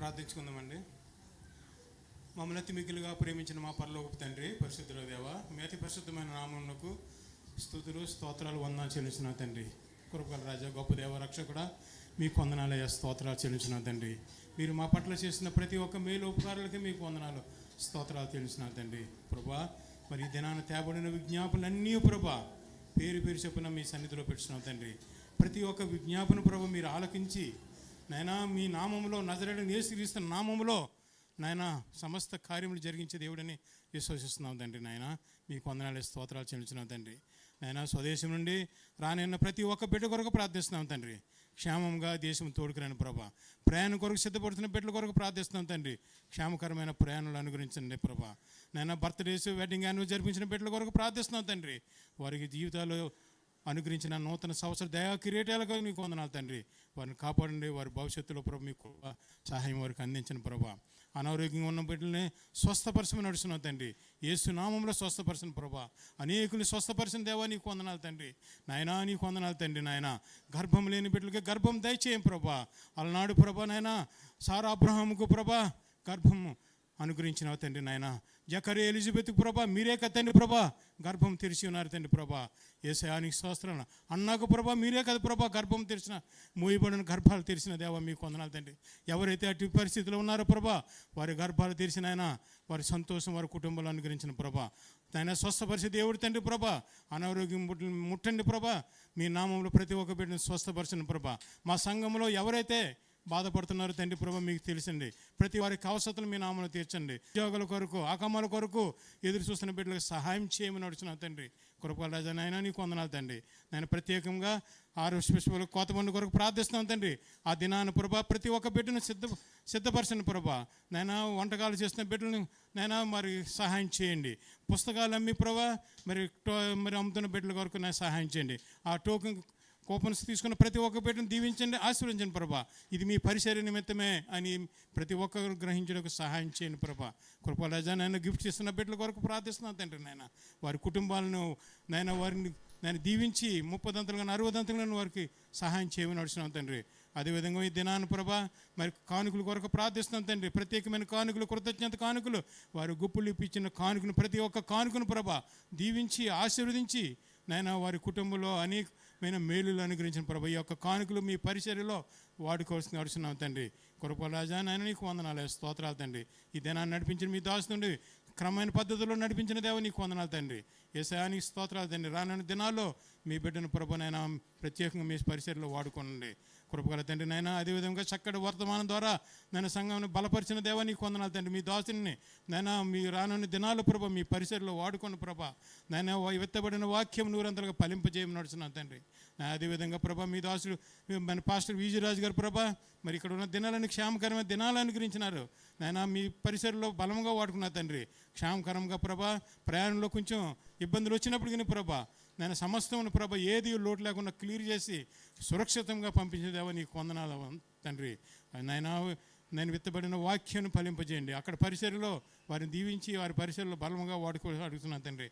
ప్రార్థించుకుందామండి. మమ్మల్ని అతి మిగిలిగా ప్రేమించిన మా పరలోకపు తండ్రి పరిశుద్ధుల దేవ మీ అతి పరిశుద్ధమైన నామమునకు స్థుతులు స్తోత్రాలు వందనాలు చెల్లించిన తండ్రి. కృపల రాజా గొప్ప దేవ రక్షకుడా మీకు వందనాలయ్యా స్తోత్రాలు చెల్లించిన తండ్రి. మీరు మా పట్ల చేసిన ప్రతి ఒక్క మేలు ఉపకారాలకి మీకు వందనాలు స్తోత్రాలు చెల్లించిన తండ్రి. ప్రభా మరి దినాన తేబడిన విజ్ఞాపనలన్నీ ప్రభా పేరు పేరు చెప్పిన మీ సన్నిధిలో పెట్టున్నాం తండ్రి. ప్రతి ఒక్క విజ్ఞాపన ప్రభు మీరు ఆలకించి నాయనా మీ నామంలో నజరడని యేసుక్రీస్తు నామంలో నాయన సమస్త కార్యములు జరిగించే దేవుడని విశ్వసిస్తున్నాం తండ్రి నాయన మీకు వందనాలు స్తోత్రాలు చెల్లించినాం తండ్రి. నాయన స్వదేశం నుండి రానిన్న ప్రతి ఒక్క బిడ్డ కొరకు ప్రార్థిస్తున్నాం తండ్రి. క్షేమంగా దేశం తోడుకురాని ప్రభా. ప్రయాణం కొరకు సిద్ధపడుతున్న బిడ్డల కొరకు ప్రార్థిస్తున్నాం తండ్రి. క్షేమకరమైన ప్రయాణాలు అనుగ్రహించండి ప్రభా. నాయన బర్త్డేస్ వెడ్డింగ్ యానివర్సరీ జరిపించిన బిడ్డల కొరకు ప్రార్థిస్తున్నాం తండ్రి. వారికి జీవితాలు అనుగ్రహించిన నూతన సంవత్సర దయా కిరీటాలుగా నీకు వందనాలు తండ్రి. వారిని కాపాడండి. వారి భవిష్యత్తులో ప్రభు మీకు సహాయం వారికి అందించిన ప్రభా. అనారోగ్యంగా ఉన్న బిడ్డల్ని స్వస్థపరచమని నడుస్తున్నావు తండ్రి. ఏసునామంలో స్వస్థపరచని ప్రభా. అనేకులు స్వస్థపరిచిన దేవా నీకు వందనాలు తండ్రి. నాయనా నీకు వందనాలు తండ్రి నాయన. గర్భం లేని బిడ్డలకి గర్భం దయచేయం ప్రభా. అలనాడు ప్రభా నాయన. సారా అబ్రహాముకు ప్రభా గర్భము అనుగ్రహించిన తండ్రి నాయన. జకరే ఎలిజబెత్ ప్రభా మీరే కదా తండ్రి ప్రభా. గర్భం తెరిచి ఉన్నారు తండ్రి ప్రభా. ఏసయానికి స్తోత్రాలు. అన్నాకు ప్రభా మీరే కదా ప్రభా గర్భం తెరిచిన మూయబడిన గర్భాలు తెరిచిన దేవా మీకు వందనాలు తండ్రి. ఎవరైతే అటు పరిస్థితిలో ఉన్నారో ప్రభా వారి గర్భాలు తెరిచిన ఆయన వారి సంతోషం వారి కుటుంబాలు అనుగ్రహించిన ప్రభా. ఆయన స్వస్థపరిచే దేవుడు తండ్రి ప్రభా. అనారోగ్యం ముట్టండి ప్రభా. మీ నామంలో ప్రతి ఒక్క బిడ్డను స్వస్థపరిచిన ప్రభా. మా సంఘంలో ఎవరైతే బాధపడుతున్నారు తండ్రి ప్రభు మీకు తెలిసండి. ప్రతి వారికి అవసరతలు మీ నామను తీర్చండి. ఉద్యోగుల కొరకు అకమ్మల కొరకు ఎదురు చూస్తున్న బిడ్డలకు సహాయం చేయమని నడుచున్నావు తండ్రి. కృపల రాజా నాయన నీకు వందనాలు తండ్రి. నేను ప్రత్యేకంగా ఆరు శిశువులు కోతమండి కొరకు ప్రార్థిస్తున్నాను తండ్రి. ఆ దినాన ప్రభా ప్రతి ఒక్క బిడ్డను సిద్ధ సిద్ధపరచండి ప్రభా. నేను వంటకాలు చేస్తున్న బిడ్డలను నేను మరి సహాయం చేయండి. పుస్తకాలు అమ్మి ప్రభా మరి టో మరి అమ్ముతున్న బిడ్డల కొరకు నేను సహాయం చేయండి. ఆ టోకెన్ కూపన్స్ తీసుకున్న ప్రతి ఒక్క బిడ్డను దీవించండి ఆశీర్వదించండి ప్రభా. ఇది మీ పరిసర నిమిత్తమే అని ప్రతి ఒక్కరు గ్రహించడానికి సహాయం చేయండి ప్రభా. కృపరాజా నేను గిఫ్ట్ ఇస్తున్న బిడ్డల కొరకు ప్రార్థిస్తున్నాను తండ్రి నాయన. వారి కుటుంబాలను నాయన వారిని నేను దీవించి ముప్పదంతలుగా అరవదంతలుగా వారికి సహాయం చేయమని నడుస్తున్నాను తండ్రి. అదేవిధంగా ఈ దినాను ప్రభా మరి కానుకల కొరకు ప్రార్థిస్తున్నాం తండ్రి. ప్రత్యేకమైన కానుకలు కృతజ్ఞత కానుకలు వారి గుప్పులు ఇప్పించిన కానుకను ప్రతి ఒక్క కానుకను ప్రభా దీవించి ఆశీర్వదించి నాయన వారి కుటుంబంలో అనేక మైన మేలులు అనుగ్రహించిన ప్రభు ఈ యొక్క కానుకలు మీ పరిచర్యలో వాడుకోవాల్సిన నడుస్తున్నాం తండ్రి. కృపరాజా నాయన నీకు వందనాలు స్తోత్రాలు తండ్రి. ఈ దినాన్ని నడిపించిన మీ దాస్తుండి క్రమమైన పద్ధతిలో నడిపించిన దేవ నీకు వందనాలు తండ్రి. ఏసాయానికి స్తోత్రాలు తండ్రి. రానున్న దినాల్లో మీ బిడ్డను ప్రభునైనా ప్రత్యేకంగా మీ పరిసరలో వాడుకోండి కృపగల తండ్రి నైనా అదేవిధంగా చక్కటి వర్తమానం ద్వారా నేను సంఘం బలపరిచిన దేవ నీకు వందనాలు తండ్రి. మీ దాసుని నైనా మీ రానున్న దినాలు ప్రభ మీ పరిసరలో వాడుకోండి ప్రభ నైనా విత్తబడిన వాక్యం నూరంతలుగా ఫలింపజేయమని నడుచున్నాను తండ్రి. అదేవిధంగా ప్రభ మీ దాసుడు మన పాస్టర్ విజయరాజు గారు ప్రభ మరి ఇక్కడ ఉన్న దినాలను క్షేమకరమైన దినాలు అనుగ్రహించినారు. నాయన మీ పరిసరలో బలంగా వాడుకున్నా తండ్రి. క్షామకరంగా ప్రభ ప్రయాణంలో కొంచెం ఇబ్బందులు వచ్చినప్పుడు కానీ ప్రభా నేను సమస్తమును ప్రభ ఏది లోటు లేకుండా క్లియర్ చేసి సురక్షితంగా పంపించేదేవా నీకు వందనాలు తండ్రి. నాయన నేను విత్తబడిన వాక్యాన్ని ఫలింపజేయండి. అక్కడ పరిసరలో వారిని దీవించి వారి పరిసరలో బలంగా వాడుకో అడుగుతున్నాను తండ్రి.